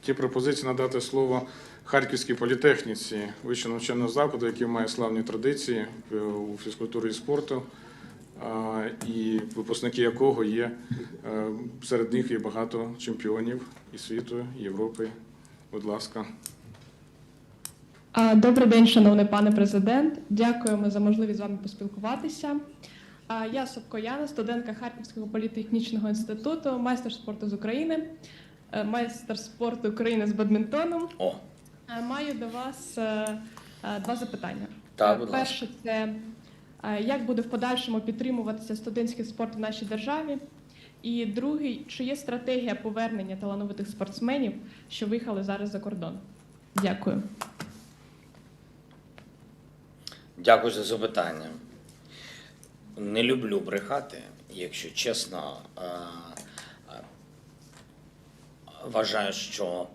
ті пропозиції надати слово Харківській політехніці, вищого навчального закладу, який має славні традиції е, у фізкультурі і спорту, і випускники якого є е, серед них є багато чемпіонів і світу, і Європи. Будь ласка. Добрий день, шановний пане президент. Дякуємо за можливість з вами поспілкуватися. Я Собко Яна, студентка Харківського політехнічного інституту, майстер спорту з України, майстер спорту України з бадмінтону. О, Е, Маю до вас е, е, два запитання. Так, Е, будь. Перше, це е, як буде в подальшому підтримуватися студентський спорт в нашій державі? І другий, чи є стратегія повернення талановитих спортсменів, що виїхали зараз за кордон? Дякую. дякую за запитання. Не люблю брехати, якщо чесно. Вважаю, що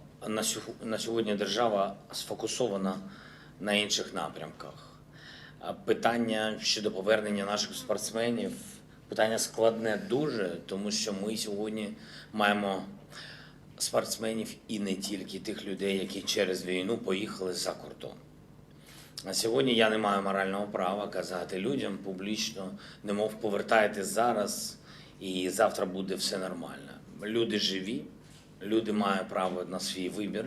на сьогодні, держава сфокусована на інших напрямках. Питання щодо повернення наших спортсменів питання складне дуже, тому що ми сьогодні маємо спортсменів і не тільки тих людей, які через війну поїхали за кордон. На сьогодні я не маю морального права казати людям публічно, немов повертайтесь зараз, і завтра буде все нормально. Люди живі, люди мають право на свій вибір,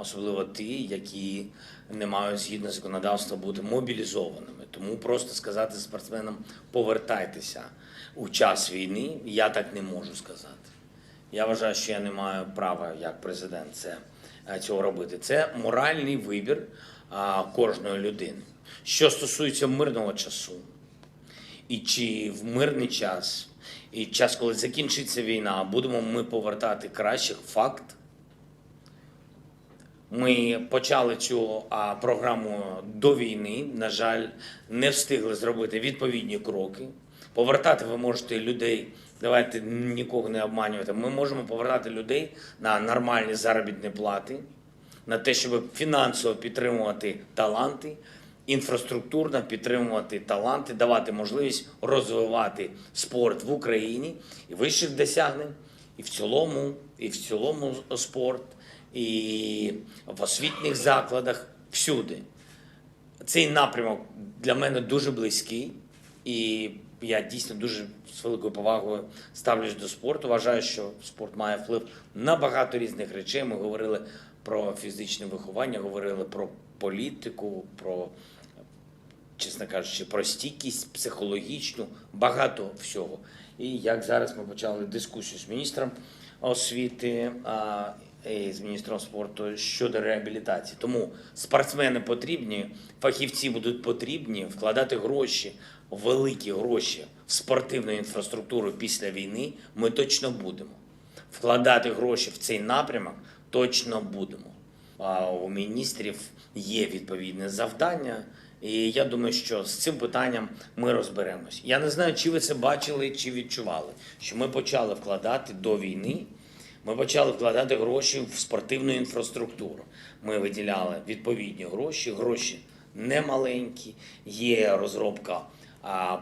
особливо ті, які не мають згідно законодавства бути мобілізованими. Тому просто сказати спортсменам повертайтеся у час війни, я так не можу сказати. Я вважаю, що я не маю права як президент це, е, цього робити. Це моральний вибір кожної людини. Що стосується мирного часу, і чи в мирний час, і час, коли закінчиться війна, будемо ми повертати кращих факт. Ми почали цю а, програму до війни. На жаль, не встигли зробити відповідні кроки. Повертати ви можете людей. Давайте нікого не обманювати. Ми можемо повертати людей на нормальні заробітні плати, на те, щоб фінансово підтримувати таланти, інфраструктурно підтримувати таланти, давати можливість розвивати спорт в Україні і вищих досягнень, і в цілому, і в цілому спорт, і в освітніх закладах всюди. Цей напрямок для мене дуже близький, і я дійсно дуже з великою повагою ставлюсь до спорту. Вважаю, що спорт має вплив на багато різних речей. Ми говорили про фізичне виховання, говорили про політику, про, чесно кажучи, про стійкість психологічну, багато всього. І як зараз ми почали дискусію з міністром освіти а, і з міністром спорту щодо реабілітації. Тому спортсмени потрібні, фахівці будуть потрібні вкладати гроші, великі гроші в спортивну інфраструктуру після війни. Ми точно будемо. Вкладати гроші в цей напрямок точно будемо. А у міністрів є відповідне завдання. І я думаю, що з цим питанням ми розберемось. Я не знаю, чи ви це бачили, чи відчували, що ми почали вкладати до війни. Ми почали вкладати гроші в спортивну інфраструктуру. Ми виділяли відповідні гроші, гроші немаленькі. Є розробка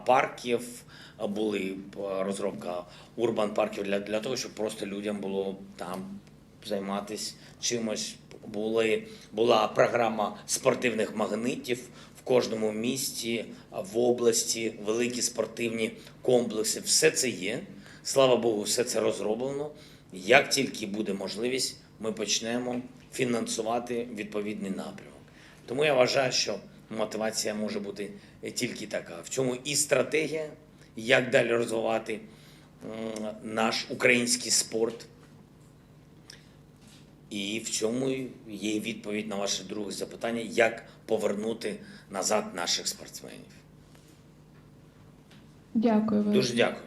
парків, були розробка урбан парків для, для того, щоб просто людям було там займатися чимось. Були, була програма спортивних магнитів кожному місті, в області, великі спортивні комплекси. Все це є. Слава Богу, все це розроблено. Як тільки буде можливість, ми почнемо фінансувати відповідний напрямок. Тому я вважаю, що мотивація може бути тільки така. В цьому і стратегія, як далі розвивати наш український спорт. І в цьому є відповідь на ваше друге запитання, як повернути назад наших спортсменів. Дякую. вам. Дуже дякую.